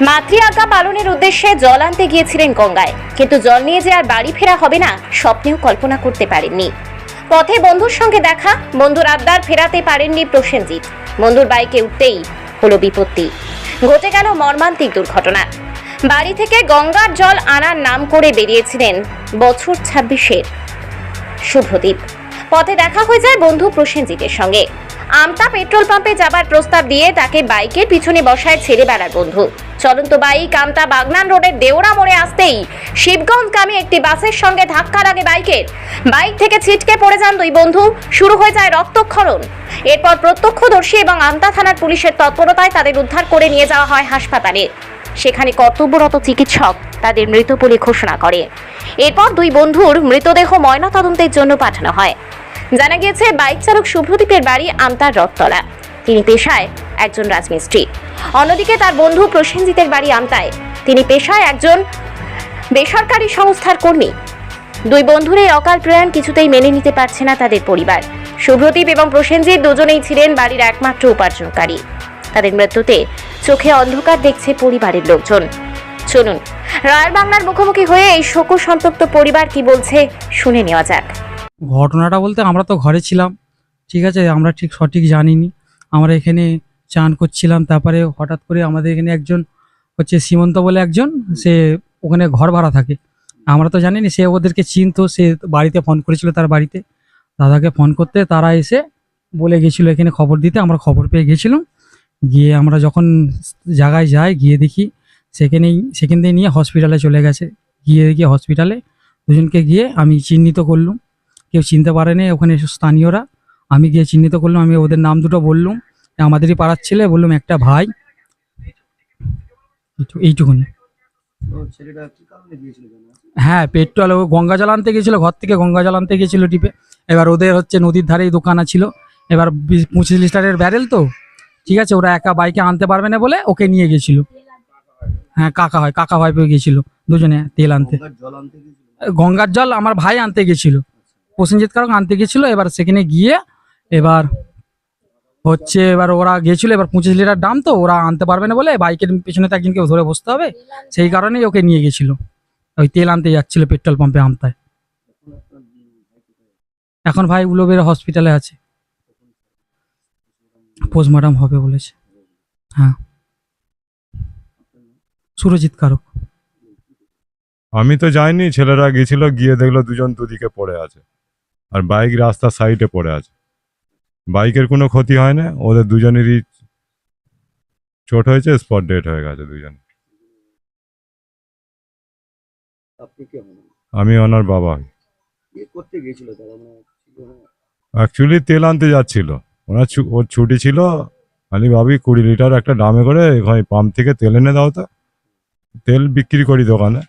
মাতৃ আজ্ঞা পালনের উদ্দেশ্যে জল আনতে গিয়েছিলেন গঙ্গায়। কিন্তু জল নিয়ে যে আর বাড়ি ফেরা হবে না, স্বপ্নেও কল্পনা করতে পারেননি। পথে বন্ধুর সঙ্গে দেখা, বন্ধুর আবদার ফেরাতে পারেননি প্রসেনজিৎ। বন্ধুর বাইকে উঠতেই হলো বিপত্তি। ঘটে গেল মর্মান্তিক দুর্ঘটনা। বাড়ি থেকে গঙ্গার জল আনার নাম করে বেরিয়েছিলেন বছর ছাব্বিশের শুভদীপ। পথে দেখা হয়ে যায় বন্ধু প্রসেনজিতের সঙ্গে। আমতা পেট্রোল পাম্পে যাবার প্রস্তাব দিয়ে তাকে বাইকের পিছনে বসায় ছেড়ে বেড়ার বন্ধু। চলন্ত বাইক আমতা বাগনান রোডের দেওড়া মোড়ে আসতেই শিবগঞ্জ শিবগঞ্জগামী একটি বাসের সঙ্গে ধাক্কা লাগে বাইকের বাইক থেকে ছিটকে পড়ে যান দুই বন্ধু। শুরু হয়ে যায় রক্তক্ষরণ। এরপর প্রত্যক্ষদর্শী এবং আমতা থানার পুলিশের তৎপরতায় তাদের উদ্ধার করে নিয়ে যাওয়া হয় হাসপাতালে। সেখানে কর্তব্যরত চিকিৎসক তাদের মৃত বলে ঘোষণা করে। এরপর দুই বন্ধুর মৃতদেহ ময়নাতদন্তের জন্য পাঠানো হয়। জানা গিয়েছে, বাইক চালক শুভদীপের বাড়ি আমতার রথতলা। তিনি পেশায় একজন রাজমিস্ত্রি। অন্যদিকে তার বন্ধু প্রসেনজিতের বাড়ি আমতায়। তিনি পেশায় একজন বেসরকারি সংস্থার কর্মী। দুই বন্ধুর এই অকাল প্রয়াণ কিছুতেই মেনে নিতে পারছে না তাদের পরিবার। শুভ্রদীপ এবং প্রসেনজিৎ দুজনেই ছিলেন বাড়ির একমাত্র উপার্জনকারী। তাদের মৃত্যুতে চোখে অন্ধকার দেখছে পরিবারের লোকজন। চলুন, রায়ের বাংলার মুখোমুখি হয়ে এই শোক সন্তপ্ত পরিবার কি বলছে শুনে নেওয়া যাক। ঘটনাটা বলতে আমরা তো ঘরে ছিলাম, ঠিক আছে? আমরা ঠিক সঠিক জানিনি। আমরা এখানে চান করছিলাম, তারপরে হঠাৎ করে আমাদের এখানে একজন হচ্ছে সীমন্ত বলে একজন, সে ওখানে ঘর ভাড়া থাকে। আমরা তো জানিনি, সে ওদেরকে চিনতো, সে বাড়িতে ফোন করেছিল তার বাড়িতে। দাদাকে ফোন করতে তারা এসে বলে গেছিল, এখানে খবর দিতে। আমরা খবর পেয়ে গেছিলাম। গিয়ে আমরা যখন জায়গায় যাই, গিয়ে দেখি সেখানেই, সেখান থেকে নিয়ে হসপিটালে চলে গেছে। গিয়ে দেখি হসপিটালে দুজনকে গিয়ে আমি চিহ্নিত করলাম। কেউ চিনতে পারেনি ওখানে স্থানীয়রা। আমি গিয়ে চিহ্নিত করলাম আমি ওদের নাম দুটো বললাম। আমাদেরই পাড়ার ছেলে বললাম একটা ভাই। এইটু- এইটুকুনি। হ্যাঁ পেট্রোল ও গঙ্গা জল আনতে গেছিল ঘর থেকে গঙ্গা জল আনতে গেছিল টিপে। এবার ওদের হচ্ছে নদীর ধারেই দোকান ছিল। এবার পঁচিশ লিটারের ব্যারেল তো। ঠিক আছে ওরা একা বাইকে আনতে পারবে না বলে ওকে নিয়ে গেছিল হ্যাঁ কাকা হয় কাকা ভাই পেয়ে গেছিল দুজনে তেল আনতে। গঙ্গার জল আমার ভাই আনতে গেছিল প্রসেনজিৎ কারক আনতে গেছিল এবার সেখানে গিয়ে এবার হচ্ছে এবার ওরা গেছিল এবার পঁচিশ লিটার দাম তো, ওরা আনতে পারবে না বলে বাইকের পেছনে তো একজনকে ধরে বসতে হবে, সেই কারণেই ওকে নিয়ে গেছিল ওই তেল আনতে যাচ্ছিল, পেট্রোল পাম্পে আমতায়। এখন ভাই উলোবের হসপিটালে আছে। পোস্টমর্টম হবে বলেছে। হ্যাঁ। সুরজিৎ কারক। আমি তো যাইনি, ছেলেরা গেছিল গিয়ে দেখল দুজন দুদিকে পড়ে আছে। আর বাইক রাস্তার সাইডে পড়ে আছে। বাইকের কোনো ক্ষতি হয় না ওদের দুজনেরই চোট হয়েছে স্পট ডেট হয়ে গেছে দুজন আমি ওনার বাবা। হই তারা মানে? অ্যাকচুয়ালি তেল আনতে যাচ্ছিল। ওনার ওর ছুটি ছিল আমি ভাবি কুড়ি লিটার একটা ড্রামে করে এখানে পাম্প থেকে তেল এনে দাও তো। তেল বিক্রি করি দোকানে।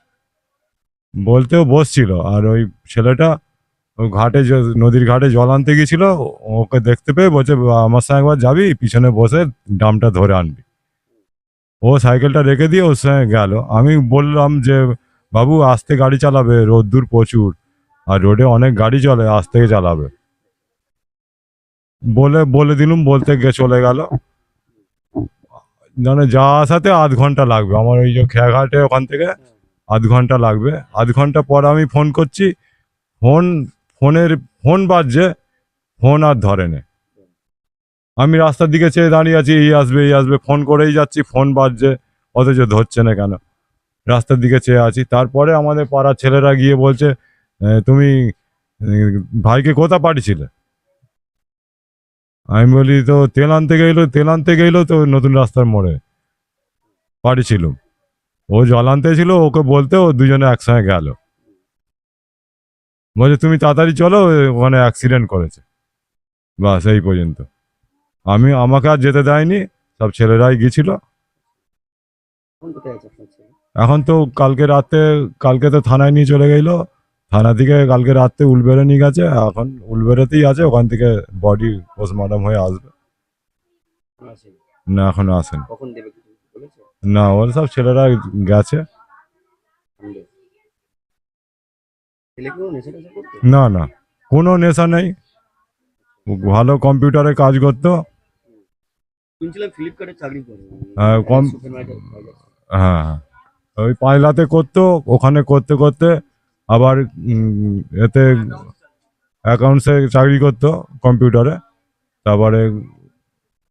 বলতেও বসছিল আর ওই ছেলেটা ঘাটে নদীর ঘাটে জল আনতে গেছিল, ওকে দেখতে পেয়ে বলছে আমার সঙ্গে একবার যাবি, পিছনে বসে ড্রামটা ধরে আনবি। ও সাইকেলটা রেখে দিয়ে ওর সঙ্গে গেল। আমি বললাম যে, বাবু আস্তে গাড়ি চালাবে, রোদ্দুর প্রচুর, আর রোডে অনেক গাড়ি চলে আস্তে চালাবে। বলে বলে দিলুম, বলতে গিয়ে চলে গেল। মানে যা আসাতে আধ ঘণ্টা লাগবে, আমার ওই যে খেয়াঘাটে ওখান থেকে আধ ঘণ্টা লাগবে। আধ ঘণ্টা পর আমি ফোন করছি, ফোন ফোনের, ফোন বাজছে, ফোন আর ধরে নে। আমি রাস্তার দিকে চেয়ে দাঁড়িয়ে আছি, এই আসবে এই আসবে, ফোন করেই যাচ্ছি, ফোন বাজছে, অথচ ধরছে না কেন? রাস্তার দিকে চেয়ে আছি। তারপরে আমাদের পাড়ার ছেলেরা গিয়ে বলছে তুমি ভাইকে কোথা পাঠিয়েছিলে? আমি বলি, তো তেল আনতে গেলো, তেল আনতে গেলো তো নতুন রাস্তার মোড়ে। পাঠিয়েছিলুম। ও জল আনতে ছিল ওকে বলতে ও দুজনে একসঙ্গে গেল। বলছে তুমি তাড়াতাড়ি চলো ওখানে অ্যাক্সিডেন্ট করেছে। বাস এই পর্যন্ত। আমি আমাকে আর যেতে দেয়নি সব ছেলেরাই গিয়েছিল এখন তো কালকে রাতে কালকে তো থানায় নিয়ে চলে গেলো। থানা থেকে কালকে রাতে উলবেড়ে নিয়ে গেছে এখন উলবেড়েতেই আছে ওখান থেকে বডি পোস্টমর্টম হয়ে আসবে। না এখনও আসেন। না ওর সব ছেলেরা গেছে। ছেলে কোনো নেশা টেশা করতো? না না। কোনো নেশা নেই। ও ভালো কম্পিউটারে কাজ করতো। শুনছিলাম ফ্লিপকার্টে চাকরি করে। হ্যাঁ, কম- হ্যাঁ হ্যাঁ। ওই পাঁচলাতে করতো ওখানে করতে করতে। আবার উম, এতে অ্যাকাউন্টসে চাকরি করতো কম্পিউটারে। তারপরে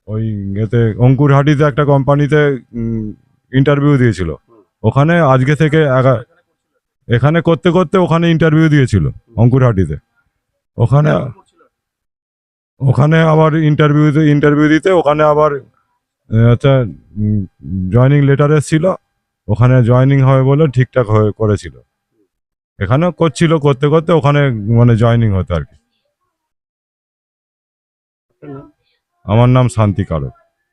ওই এতে অঙ্কুরহাটিতে একটা কোম্পানিতে ইন্টারভিউ দিয়েছিল। ওখানে আজকে থেকে এগা- এখানে করতে করতে ওখানে ইন্টারভিউ দিয়েছিল অঙ্কুরহাটিতে। ওখানে ওখানে আবার ইন্টারভিউ ইন্টারভিউ দিতে ওখানে আবার একটা জয়নিং লেটার এসেছিল ওখানে জয়নিং হবে বলে ঠিকঠাক হয়ে করেছিল। এখানেও করছিল করতে করতে ওখানে মানে জয়নিং হতো আর কি। আমার নাম শান্তি কারক।